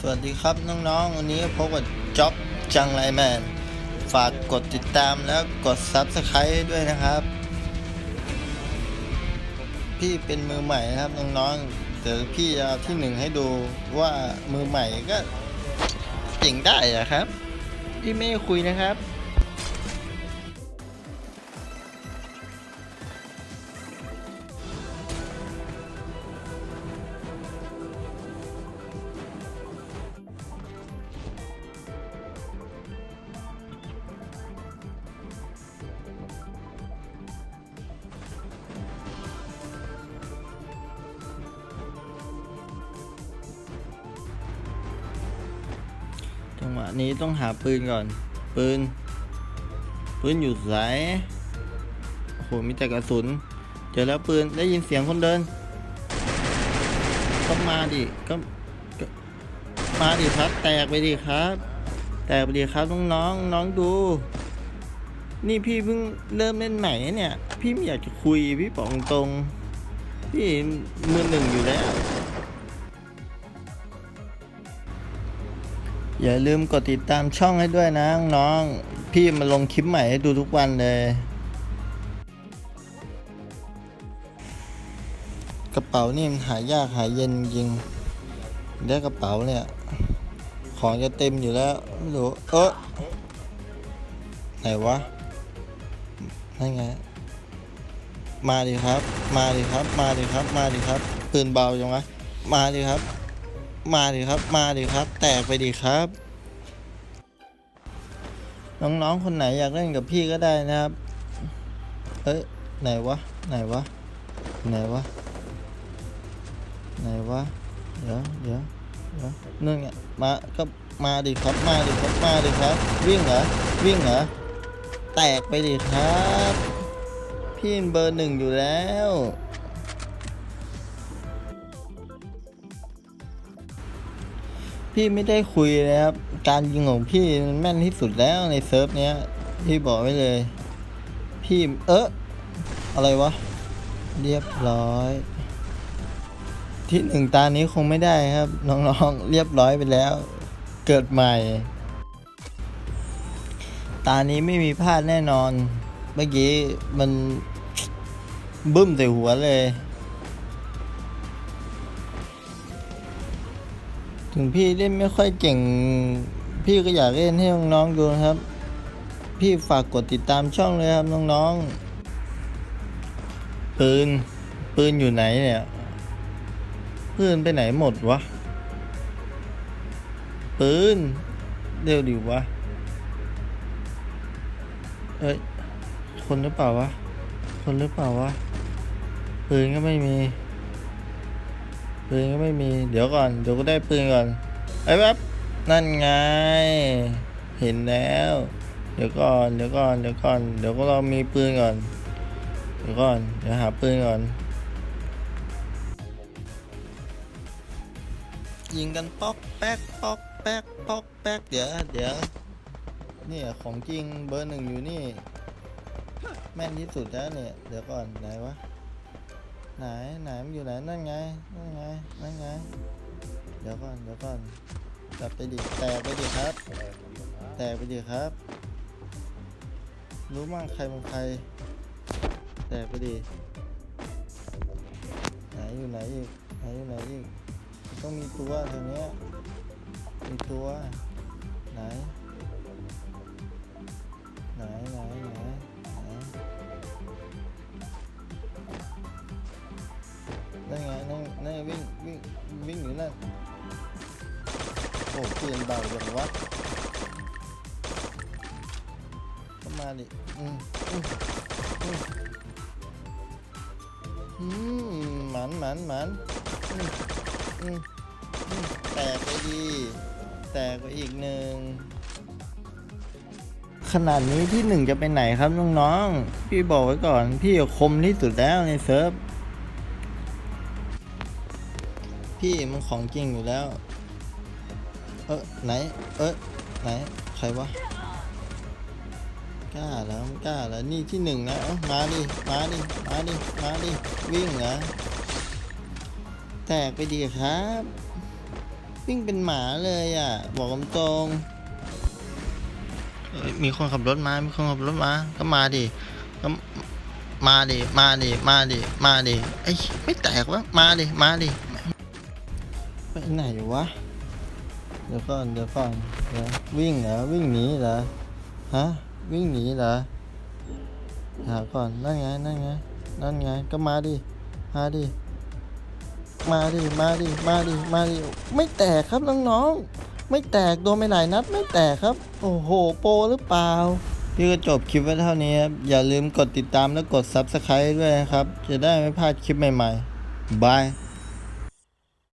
สวัสดีครับน้องๆ วันนี้พบกับจ็อบจังไรแมน ฝากกดติดตามแล้วกด Subscribe ด้วยนะครับ พี่เป็นมือใหม่นะครับน้องๆ เดี๋ยวพี่จะเอาที่หนึ่งให้ดูว่ามือใหม่ก็เก่งได้อะครับ พี่ไม่คุยนะครับ หวะนี้ต้องหาปืนก่อน ปืน ปืนอยู่ไหนโอ้โหมีแต่กระสุน เจอแล้วปืนได้ยินเสียงคนเดินก็มาดิก็มาดิครับ แตกไปดิครับ แตกไปดิครับน้องน้องๆน้องดู นี่พี่เพิ่งเริ่มเล่นใหม่เนี่ย พี่ไม่อยากจะคุยพี่บอกตรงพี่มือหนึ่งอยู่แล้ว อย่าลืมกดติดตามช่องให้ด้วยนะน้องพี่มาลงคลิปใหม่ให้ดูทุกวันเลย กระเป๋านี่มันหายากหายเย็นจริงได้กระเป๋าเนี่ย ของจะเต็มอยู่แล้วไม่รู้เออไหนวะนั่นไงมาดิครับ มาดิครับ มาดิครับ มาดิครับปืนเบาจังวะมาดิครับ มาดิครับ มาดิครับ แตกไปดิครับ น้องๆคนไหนอยากเล่นกับพี่ก็ได้นะครับ เอ้ยไหนวะ ไหนวะ ไหนวะ ไหนวะ เดี๋ยวเดี๋ยวเดี๋ยวนั่นไงมาก็มาดิครับ มาดิครับ มาดิครับ วิ่งเหรอ วิ่งเหรอ แตกไปดิครับ พี่เบอร์หนึ่งอยู่แล้ว พี่ไม่ได้คุยเลยครับ การยิงของพี่มันแม่นที่สุดแล้วในเซิร์ฟเนี้ย พี่บอกไว้เลย พี่เอออะไรวะ เรียบร้อย ที่หนึ่งตานี้คงไม่ได้ครับ น้องๆ เรียบร้อยไปแล้ว เกิดใหม่ ตานี้ไม่มีพลาดแน่นอน เมื่อกี้มันบึ้มใส่หัวเลย ถึงพี่เล่นไม่ค่อยเก่ง พี่ก็อยากเล่นให้น้องๆดูนะครับ พี่ฝากกดติดตามช่องเลยครับน้องๆ ปืน ปืนอยู่ไหนเนี่ย ปืนไปไหนหมดวะ ปืน เร็วดิวะ เอ้ย คนหรือเปล่าวะ คนหรือเปล่าวะ ปืนก็ไม่มี ปืนก็ไม่มีเดี๋ยวก่อนเดี๋ยวก็ได้ปืนก่อนไอ้แป๊บนั่นไง เห็นแล้ว เดี๋ยวก่อนเดี๋ยวก่อนเดี๋ยวก่อนเดี๋ยวก็เรามีปืนก่อน เดี๋ยวก่อนเดี๋ยวหาปืนก่อน ยิงกันป๊อกแป๊กป๊อกแป๊กป๊อกแป๊กเดี๋ยวเดี๋ยวนี่ของจริงเบอร์หนึ่งอยู่นี่ แม่นที่สุดแล้วเนี่ย เดี๋ยวก่อนไหนวะ ไหนไหนมันอยู่ไหนนั่นไงนั่นไงนั่นไงเดี๋ยวก่อนเดี๋ยวก่อนกลับไปดิแตกไปดิครับ แตกไปดิครับ รู้มั่งใครเป็นใคร แตกไปดิไหนอยู่ไหนอีกไหนอยู่ไหนอีกต้องมีตัวแถวเนี้ยมีตัวไหนไหนไหนไหน นั่นโอ้ปืนเบาจังวะเข้ามาดิอืมอืมอืมอืมหมันหมันหมันอืมอืมอืมแตกไปดี แตกไปอีกหนึ่งขนาดนี้ที่หนึ่งจะไปไหนครับน้องๆ พี่บอกไว้ก่อน พี่คมที่สุดแล้วในเซิร์ฟ พี่มันของจริงอยู่แล้ว เออไหน เออไหน ใครวะ กล้าแล้วกล้าแล้ว นี่ที่หนึ่งนะเอ้ามาดิ มาดิ มาดิ มาดิ วิ่งเหรอ แตกไปดีครับ วิ่งเป็นหมาเลยอะ บอกตรงมีคนขับรถมา มีคนขับรถมา ก็มาดิ ก็มาดิ มาดิ มาดิ มาดิ ไอ้ไม่แตกวะ มาดิ มาดิ ไหนวะ เดี๋ยวก่อนเดี๋ยวก่อนเดี๋ยววิ่งเหรอวิ่งหนีเหรอฮะวิ่งหนีเหรอหาก่อนนั่นไงนั่นไงนั่นไงก็มาดิมาดิมาดิมาดิมาดิมาดิไม่แตกครับน้องๆไม่แตกโดนไปหลายนัดไม่แตกครับ โอ้โหโปรหรือเปล่าพี่ก็จบคลิปไว้เท่านี้ครับ อย่าลืมกดติดตามและกด Subscribe ด้วยนะครับ จะได้ไม่พลาดคลิปใหม่ๆ บาย